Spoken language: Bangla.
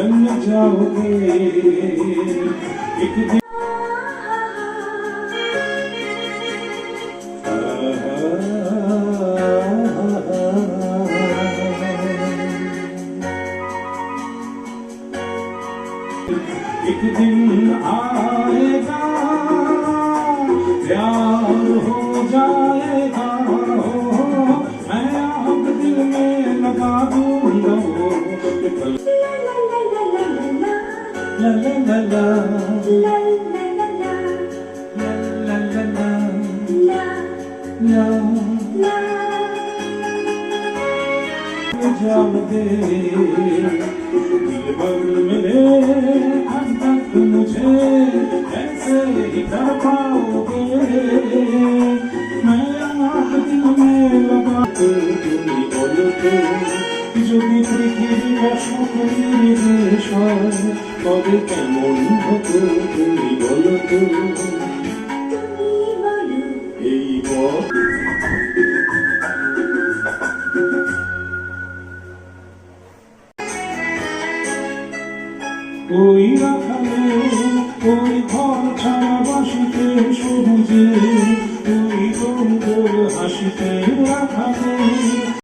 रंग जाओगे एक दिन एक दिन आएगा प्यार हो जाएगा मैं आप दिल में लगा दूंगा la la la la la la la la la la la la la जानते दिल बगल मेरे आज तक मुझे ऐसे ही कर पाओगे मैं आग दिल में लगा के तुम्हें बोलते যদি পৃথিবীর সকলের দেশ তবে কেমন হতো তুমি বলো। এই পথ ওই রাখালে, ওই ঘর ছাড়া বাসিতে সবুজে, ওই রঙ্গল হাসিতে রাখালে।